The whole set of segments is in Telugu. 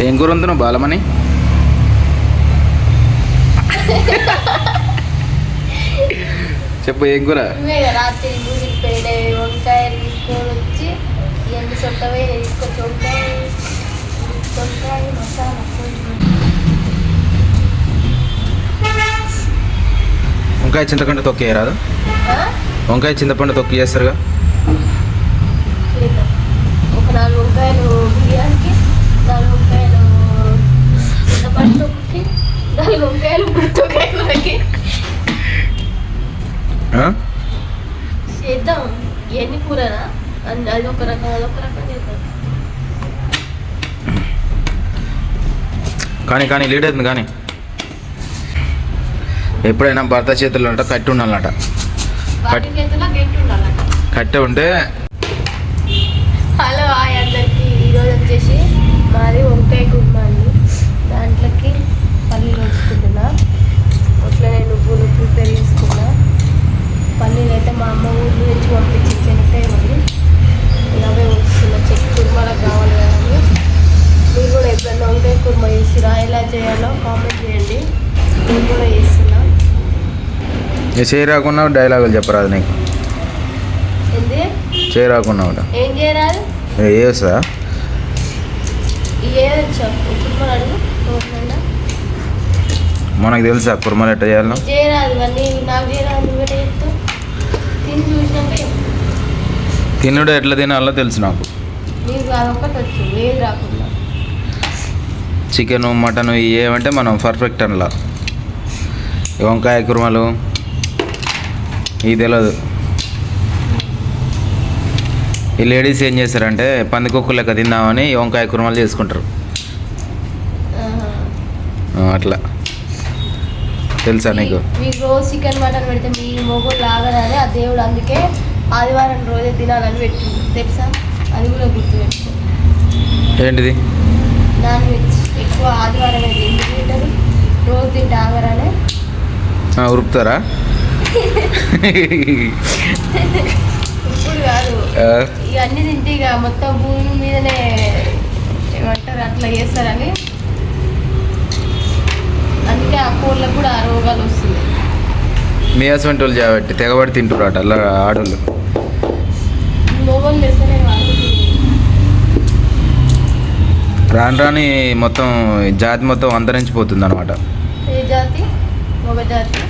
ఏం కూర వంతున్నావు బాలమని చెప్పు ఏం కూర? నువ్వే వంకాయ చింతపండు తొక్కి రాదు? వంకాయ చింతపండు తొక్కి చేస్తారుగా. ఒక నాలుగు వంకాయలు బిర్యానీకి నాలుగు వంకాయలు చింతపండు ఒకటి నాలుగు వంకాయలు గుర్తుకాయ కూరకి ఆ? చేద్దాం. ఎన్ని కూరనా? అన్ని అది ఒక రకం అది ఒక రకం చేద్దాం. కానీ కానీ లేట్ అవుతుంది కానీ. ఎప్పుడైనా భర్త చేతుల్లో అంట కట్టి ఉండాలట. కట్టె ఉంటే చేయి రాకుండా డైలాగులు చెప్పరాదు నీకు? ఏంది? చేయి రాకుండా ఉంటా ఏం వస్తుందా మనకు తెలుసా కుర్మలు ఎట్ట చేయాలో. తినుడు ఎట్లా తినాలో తెలుసు నాకు. చికెన్ మటన్ ఏమంటే మనం పర్ఫెక్ట్ అనలా. వంకాయ కుర్మలు ఇది తెలియదు ఈ లేడీస్ ఏం చేస్తారంటే పందికొక్కు లెక్క తిందామని వంకాయ కుర్మలు చేసుకుంటారు. అట్లా. తెలుసా నీకు? మీకు రోజు చికెన్ మటన్ పెడితే మీ మొగుడు లాగదని ఆ దేవుడు అందుకే ఆదివారం రోజే తినాలని పెట్టింది తెలుసా? అది కూడా గుర్తు ఏంటిది? Non veg. ఎక్కువ ఆదివారం అయితే ఎందుకు తింటారు. రోజు తింటే ఆగరానే ఆ, ఉరుకుతారా? ఇప్పుడు కాదు. ఇక అన్ని తింటే ఇక మొత్తం భూమి మీదనే ఏమంటారు అట్లా చేస్తారని. అందుకే ఆ కోళ్ళకు కూడా ఆ రోగాలు వస్తున్నాయి. మీ హస్బెండ్ వాళ్ళు చేయబట్టి తెగబడి తింటున్నారు అలా ఆడోళ్ళు. రాను రాని మొత్తం జాతి మొత్తం అంతరించిపోతుంది అనమాట ఏ జాతి? మగ జాతి?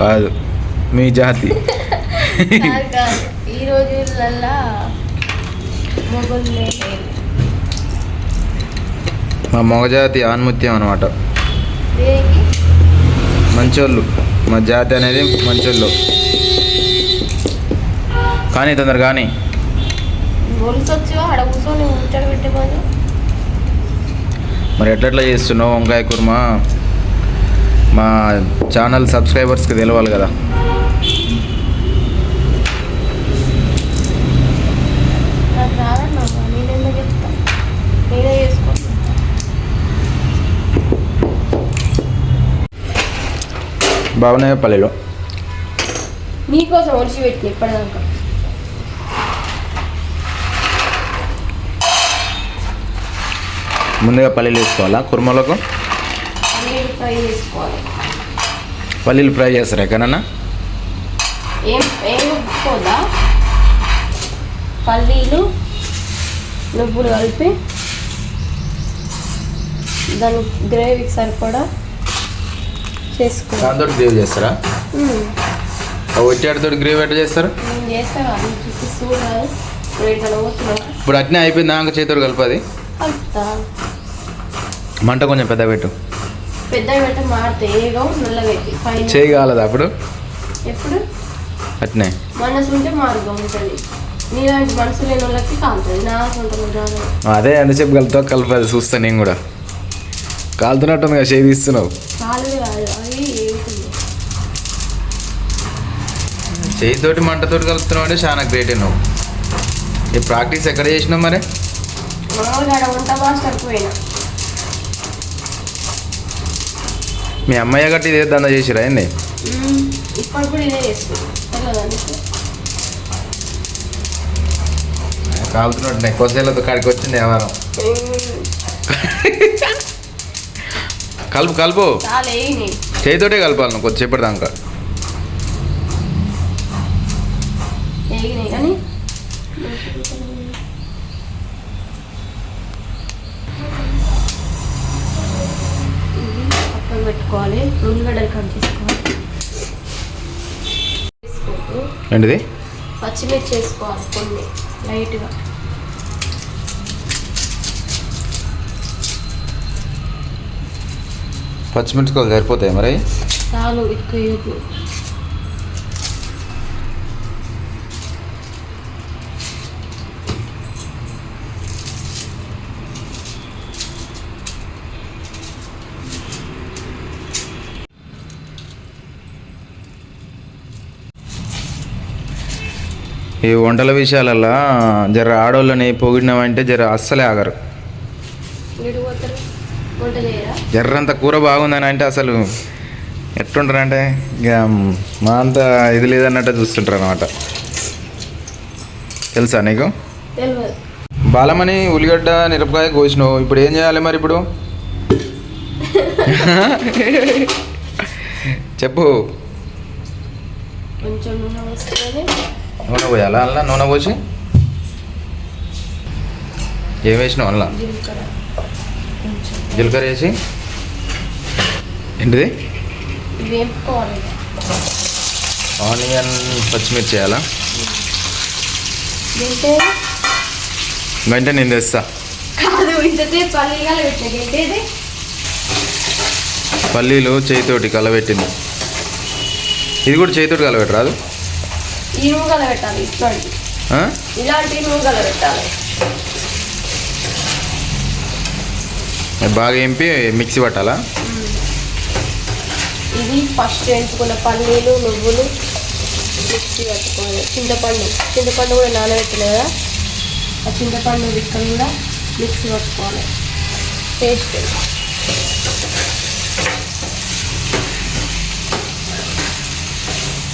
కాదు. మీ జాతి. ఈ రోజులల్లా మా మగజాతి ఆన్ముత్యం అనమాట మంచోళ్ళు. మా జాతి అనేది మంచోళ్ళు. కానీ తొందర కానీ. మరి ఎట్లెట్లా చేస్తున్నావు వంకాయ కుర్మ? మా ఛానల్ సబ్స్క్రైబర్స్కి తెలవాలి కదా నాకు రాదన్నా నేనేందో చెప్తా నేనే చేసుకుంటా బాగున్నాయి పల్లెలు? నీకోసం ఒలిసి పెట్టి ఇప్పటిదాకా. ముందుగా పల్లీలు వేసుకోవాలా? కుర్మలకు? పన్నీర్ ఫ్రై చేసుకోవాలి. పల్లీలు ఫ్రై చేస్తారు ఎక్కడన్నా? ఏం ఏం ఉప్పుకోదా పల్లీలు నువ్వులు కలిపి దాని గ్రేవీకి సరిపడా చేసుకోవాలి దాంతో గ్రేవీ చేస్తారా. వచ్చేటితో గ్రేవీ ఎట్లా చేస్తారు? ఇప్పుడు అట్నే అయిపోయింది? దాకా చేతితో కలపది? మంట కొంచెం పెద్ద పెట్టు. పైన. చేయగలదు అప్పుడు? ఎప్పుడు? అట్నే. మనసు ఉంటే మార్గం ఉంటుంది. నీలాంటి మనసు లేని వాళ్ళకి కాలుతుంది. అదే ఎంతసేపు కలుపుతావు కలపదు. చూస్తా నేను కూడా. కాలుతున్నట్టుంది కదా చేయి తీస్తున్నావు. చేయితోటి మంటతోటి కలుపుతున్నావు అంటే చాలా గ్రేట్ నువ్వు. ఈ ప్రాక్టీస్ ఎక్కడ చేసినావు మరి? మీ అమ్మయ్య గట్టి ఇదే దందా చేసిరా ఏంది? అందుకే కాలుతున్నట్టు ఎక్కువ సేలతో కాడికి వచ్చింది వ్యవహారం. కలుపు కలుపు. చేతితోటే కలపాలి నువ్వు కొద్దిసేపటి దాకా వేగినాయి కానీ ఇది పక్కన పెట్టుకోవాలి ఉల్లిగడ్డలు కట్ చేసుకోవాలి ఏంటిది? పచ్చిమిర్చి వేసుకోవాలి కొన్ని లైట్గా. పచ్చిమిరపకాయలు సరిపోతాయి మరి? చాలు ఎక్కువ ఈ వంటల విషయాలల్లో జర ఆడోళ్ళని పొగిడినామంటే జర అస్సలే ఆగరు. జర్రంత కూర బాగుందని అంటే అసలు ఎట్లుంటారంటే ఇక మా అంత ఇది లేదన్నట్టు చూస్తుంటారు అనమాట తెలుసా నీకు? బాలమని ఉల్లిగడ్డ మిరపకాయ కోసినావు. ఇప్పుడు ఏం చేయాలి మరి ఇప్పుడు? చెప్పు. కొంచెం నూనె పోయి నూనె పోయాలా? అలా నూనె పోసి? ఏం వేసినావు అలా జీలకర్ర వేసి? ఏంటిది? ఆనియన్ పచ్చిమిర్చి వేయాలా? వెంటనే నేను తెస్తా. పల్లీలు పెట్టిన చేతితోటి కలబెట్టింది. ఇది కూడా చేతితోటి కలబెట్టి నూగల పెట్టాలి ఇట్లాంటి? ఇలాంటి నూగల పెట్టాలి బాగా ఎంపి మిక్సీ పట్టాలా? ఇది ఫస్ట్ ఎంచుకున్న పల్లీలు నువ్వులు మిక్సీ పట్టుకోవాలి చింతపండు. చింతపండు కూడా నానబెట్టలే కదా? ఆ చింతపండు రిక్కలు కూడా మిక్సీ పట్టుకోవాలి టేస్ట్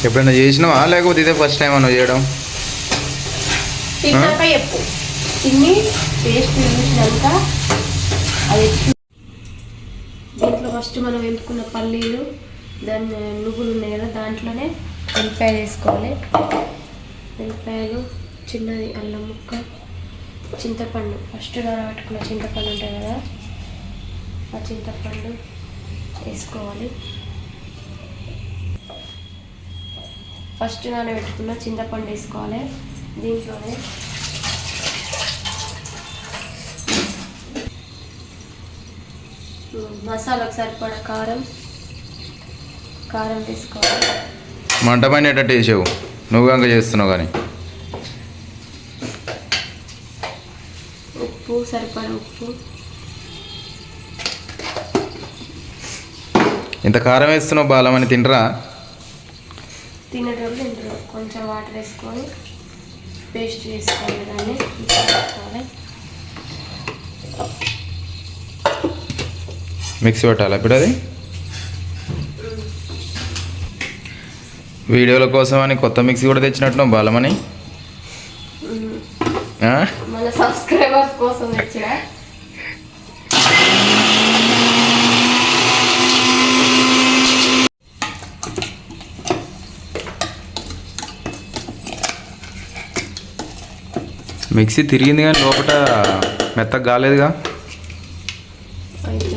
ఎప్పుడైనా చేసినావా? లేకపోతే ఇదే ఫస్ట్ టైం నువ్వు చేయడం? దీంట్లో ఫస్ట్ మనం ఎంపుకున్న పల్లీలు దాన్ని నువ్వులు ఉన్నాయి కదా దాంట్లోనే వెల్లిపాయలు వేసుకోవాలి. వెల్లిపాయలు చిన్నది అల్లం ముక్క చింతపండు. ఫస్ట్ నానబెట్టుకున్న చింతపండు ఉంటుంది కదా ఆ చింతపండు వేసుకోవాలి. ఫస్ట్ నానబెట్టుకున్న చింతపండు వేసుకోవాలి దీంట్లోనే. మసాలాకు సరిపడా కారం. కారం వేసుకోవాలి. మంట పైనటట్టు వేసావు నువ్వు కనుక చేస్తున్నావు కానీ. ఉప్పు సరిపడా ఉప్పు. ఇంత కారం వేస్తున్నావు బాలమని తినరా తినేటోళ్ళు ఇందులో కొంచెం వాటర్ వేసుకొని పేస్ట్ చేసుకోవాలి దాన్ని మిక్సీ పెట్టుకోవాలి. మిక్సీ పట్టాలా ఇప్పుడు అది? వీడియోల కోసం అని కొత్త మిక్సీ కూడా తెచ్చినట్టు బాలమని? మన సబ్స్క్రైబర్స్ కోసం మిక్సీ తిరిగింది కానీ లోపల మెత్తగా కాలేదుగా. అయితే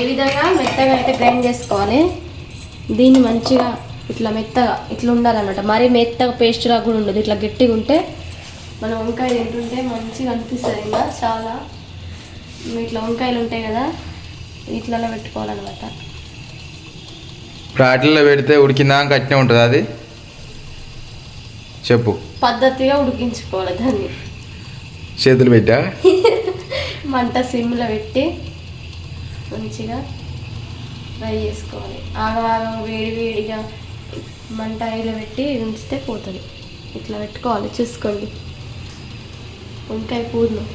ఈ విధంగా మెత్తగా అయితే గ్రైండ్ చేసుకోవాలి? దీన్ని మంచిగా ఇట్లా మెత్తగా ఇట్లా ఉండాలన్నమాట. మరీ మెత్తగా పేస్ట్ లాగా కూడా ఉండదు. ఇట్లా గట్టిగా ఉంటే మనం వంకాయ తింటుంటే మంచిగా అనిపిస్తుంది ఇంకా చాలా. ఇట్లా వంకాయలు ఉంటాయి కదా ఇట్లలో పెట్టుకోవాలన్నమాట. వాటిల్లో పెడితే ఉడికిందాక అట్నే ఉంటుంది అది? చెప్పు. పద్ధతిగా ఉడికించుకోవాలి దాన్ని. చేతులు పెట్టా? మంట సిమ్లో పెట్టి మంచిగా ఫ్రై చేసుకోవాలి. ఆగవాగం వేడి వేడిగా మంట ఐలో పెట్టి ఉంచితే పోతుంది. ఇట్లా పెట్టుకోవాలి చూసుకోండి. వంకాయ పూర్ణం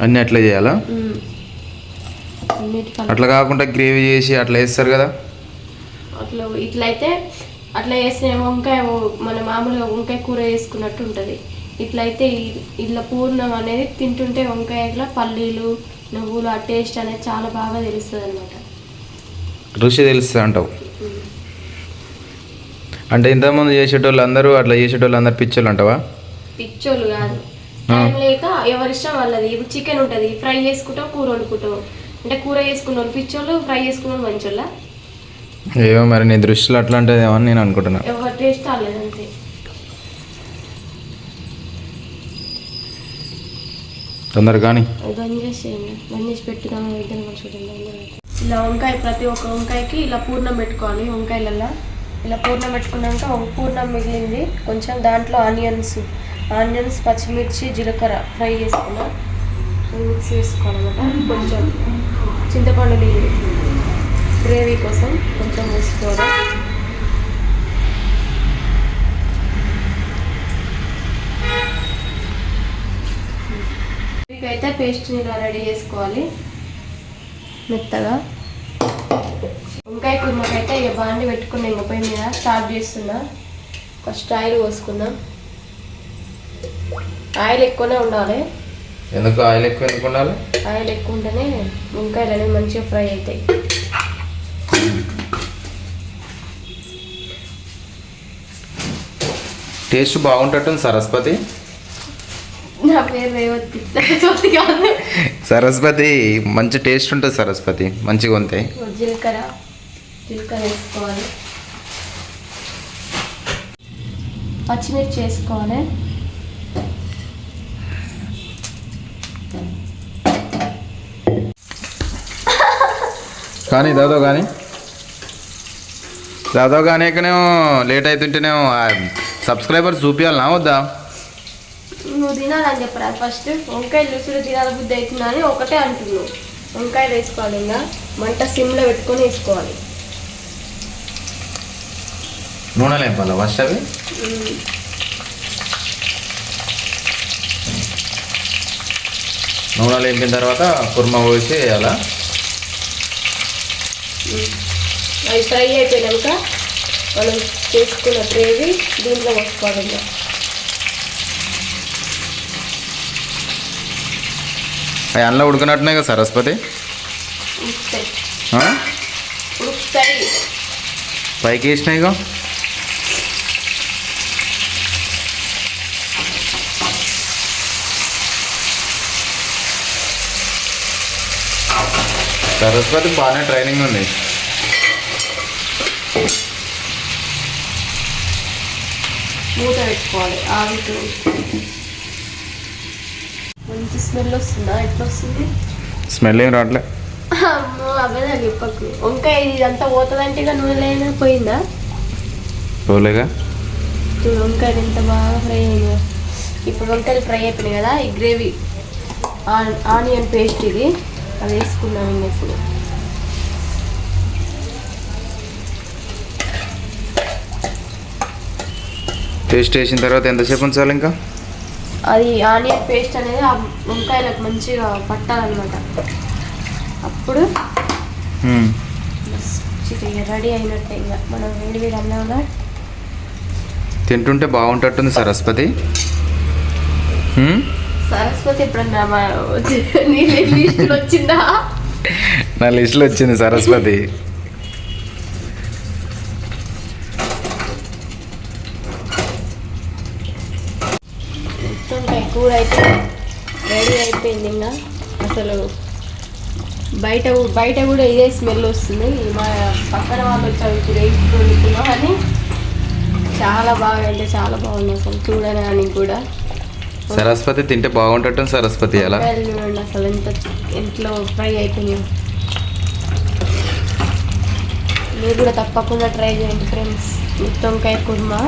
అన్నీ అట్లా చేయాలా? అట్లా కాకుండా గ్రేవీ చేసి అట్లా వేస్తారు కదా? అట్లా ఇట్లయితే అట్లా వేసిన వంకాయ మన మామూలుగా వంకాయ కూర వేసుకున్నట్టు ఉంటుంది. ఇట్లా అయితే ఇట్లా పూర్ణం అనేది తింటుంటే వంకాయలో పల్లీలు నువ్వులు ఆ టేస్ట్ అనేది చాలా బాగా తెలుస్తుంది అనమాట రుచి తెలుస్తుంది అంటావు? అంటే ఇంతకుముందు చేసేటోళ్ళు అందరూ అట్లా చేసేటోళ్ళు అందరు పిచ్చోళ్ళు అంటావా? పిచ్చోళ్ళు కాదు. లేక ఎవరిష్టం వాళ్ళది. ఇప్పుడు చికెన్ ఉంటుంది. ఫ్రై చేసుకుంటాం కూర వండుకుంటాం. అంటే కూర చేసుకున్న వాళ్ళు పిచ్చోళ్ళు ఫ్రై చేసుకున్న వాళ్ళు మంచోళ్ళ? ఏమో మరి నీ దృష్టిలో అట్లా ఉంటుందేమో అని నేను అనుకుంటున్నా. ఎవరి టేస్ట్ వాళ్ళది అంతే. తొందరగా కానీ. అది బంద్ చేసేయండి. బంద్ చేసి పెట్టుదాం ఇలా వంకాయ ప్రతి ఒక్క వంకాయకి ఇలా పూర్ణం పెట్టుకోవాలి వంకాయలల్లో. ఇలా పూర్ణం పెట్టుకున్నాక ఒక పూర్ణం మిగిలింది. కొంచెం దాంట్లో ఆనియన్స్ ఆనియన్స్ పచ్చిమిర్చి జీలకర్ర ఫ్రై చేసుకున్నా. మిక్స్ చేసుకోవాలన్నమాట. కొంచెం. చింతపండు నీళ్ళు గ్రేవీ కోసం కొంచెం వేసుకోవడం. అయితే పేస్ట్ని ఇలా రెడీ చేసుకోవాలి మెత్తగా. వంకాయ కుర్మకైతే ఇక బాండి పెట్టుకుని ఇంక పొయ్యి మీద స్టార్ట్ చేస్తున్నా. ఫస్ట్ ఆయిల్ పోసుకుందాం. ఆయిల్ ఎక్కువనే ఉండాలి. ఎందుకు ఆయిల్ ఎక్కువ ఎందుకు ఉండాలి? ఆయిల్ ఎక్కువ ఉంటేనే వంకాయలు అనేవి మంచిగా ఫ్రై అవుతాయి. టేస్ట్ బాగుంటట్టుంది సరస్వతి. నా పేరు రేవతి. కాదు. సరస్వతి మంచి టేస్ట్ ఉంటుంది సరస్వతి. మంచిగా ఉంటాయి. జీలకర్ర. జీలకర్ర వేసుకోవాలి. పచ్చిమిర్చి వేసుకోవాలి. కానీ దాదో కానీ. దాదో కానీకనేమో లేట్ అవుతుంటేనేమో సబ్స్క్రైబర్స్ చూపించాలనా వద్దా? నువ్వు తినాలని చెప్పరా. ఫస్ట్ వంకాయలు రుచులు తినాల బుద్ధి అవుతుందని ఒకటే అంటున్నావు. వంకాయలు వేసుకోవాలి ఇంకా. మంట సిమ్లో పెట్టుకొని వేసుకోవాలి. నూనె లేపాలా ఫస్ట్ అవి. నూనె లేపిన తర్వాత కుర్మ పోసి వేయాలా? అవి ఫ్రై అయిపోయినాక మనం చేసుకున్న గ్రేవీ దీంట్లో ఇంకా. అవి అందులో ఉడికినట్టున్నాయి కదా సరస్వతి? ఉడుకుతాయి. పైకి వేసినాయిగా సరస్వతి బాగానే ట్రైనింగ్ ఉంది. మూత పెట్టుకోవాలి. ఆవిరితో మంచి స్మెల్ వస్తుందా? ఎట్లా వస్తుంది? స్మెల్ ఏం రావట్లే. చెప్పకు. వంకాయ ఇదంతా పోతుందంటే ఇక పోయిందా? పోలేగా? వంకాయలు ఎంత బాగా ఫ్రై ఇప్పుడు వంకాయలు ఫ్రై అయిపోయినాయి కదా ఈ గ్రేవీ. ఆనియన్ పేస్ట్ ఇది. అది వేసుకున్నాం ఇంక ఇప్పుడు పేస్ట్ వేసిన తర్వాత ఎంతసేపు ఉంచాలి ఇంకా? అది ఆనియన్ పేస్ట్ అనేది ఆ వంకాయలకు మంచిగా పట్టాలన్నమాట. అప్పుడు. రెడీ అయినట్టే ఇంకా మనం వేడి వేడి అన్నంలో తింటుంటే బాగుంటట్టుంది సరస్వతి? సరస్వతి ఎప్పుడన్నా మా నీ లిస్ట్ వచ్చిందా? నా లిస్ట్లో వచ్చింది సరస్వతి. కూర అయితే రెడీ అయిపోయింది ఇంకా. అసలు బయట బయట కూడా ఇదే స్మెల్ వస్తుంది. మా పక్కన వాళ్ళు ఇప్పుడు వేసుకుంటున్నాం అని చాలా బాగా అంటే చాలా బాగుంది అసలు. చూడడానికి కూడా. సరస్వతి తింటే బాగుంటట్టుంది సరస్వతి అలా అసలు ఎంత ఇంట్లో ఫ్రై అయిపోయినాయి మీరు కూడా తప్పకుండా ట్రై చేయండి ఫ్రెండ్స్. గుత్తి వంకాయ కుర్మా.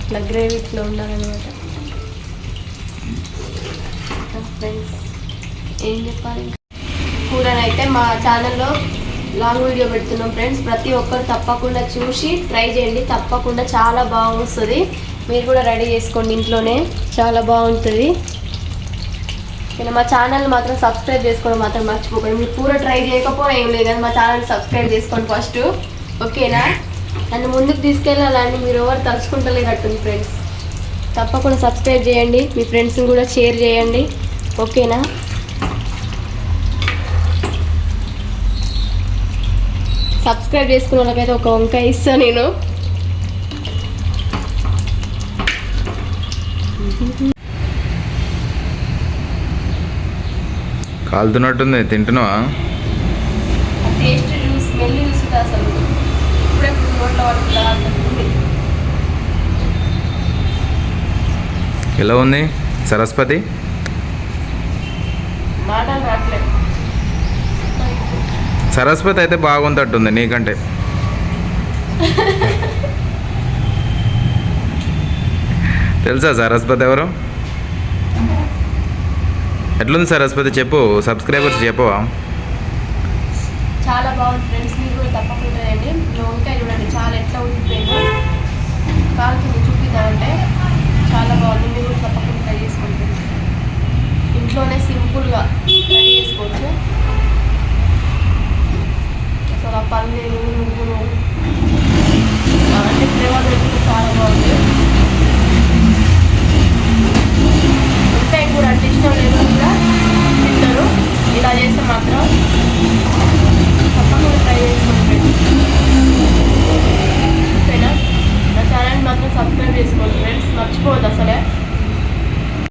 ఇట్లా గ్రేవీ ఇట్లా ఉండాలన్నమాట ఫ్రెండ్స్ ఏం చెప్పాలి? కూరనైతే మా ఛానల్లో లాంగ్ వీడియో పెడుతున్నాం ఫ్రెండ్స్. ప్రతి ఒక్కరు తప్పకుండా చూసి ట్రై చేయండి. తప్పకుండా చాలా బాగుంటుంది మీరు కూడా రెడీ చేసుకోండి ఇంట్లోనే. చాలా బాగుంటుంది. నేను మా ఛానల్ మాత్రం సబ్స్క్రైబ్ చేసుకోవడం మాత్రం మర్చిపోకండి. మీరు కూర ట్రై చేయకపోయినా ఏం లేదు కానీ మా ఛానల్ సబ్స్క్రైబ్ చేసుకోండి ఫస్ట్. ఓకేనా? నన్ను ముందుకు తీసుకెళ్ళాలని మీరు ఎవరు తలుచుకుంటలేదట్టుంది ఫ్రెండ్స్. తప్పకుండా సబ్స్క్రైబ్ చేయండి. మీ ఫ్రెండ్స్ని కూడా షేర్ చేయండి. ఓకేనా? సబ్స్క్రైబ్ చేసుకున్న వాళ్ళకైతే ఒక వంకాయ ఇస్తాను నేను. కాలుతున్నట్టుంది తింటున్నావా? టేస్ట్ స్మెల్ అసలు. నోట్లో పడుతుందా ఎలా ఉంది? సరస్వతి? సరస్వతి అయితే బాగుందట్టుంది నీకంటే. తెలుసా సరస్వతి ఎవరు? ఎట్లుంది సరస్వతి చెప్పు సబ్స్క్రైబర్స్ చెప్పవా? చాలా బాగుంది ఫ్రెండ్స్ మీరు కూడా తప్పకుండా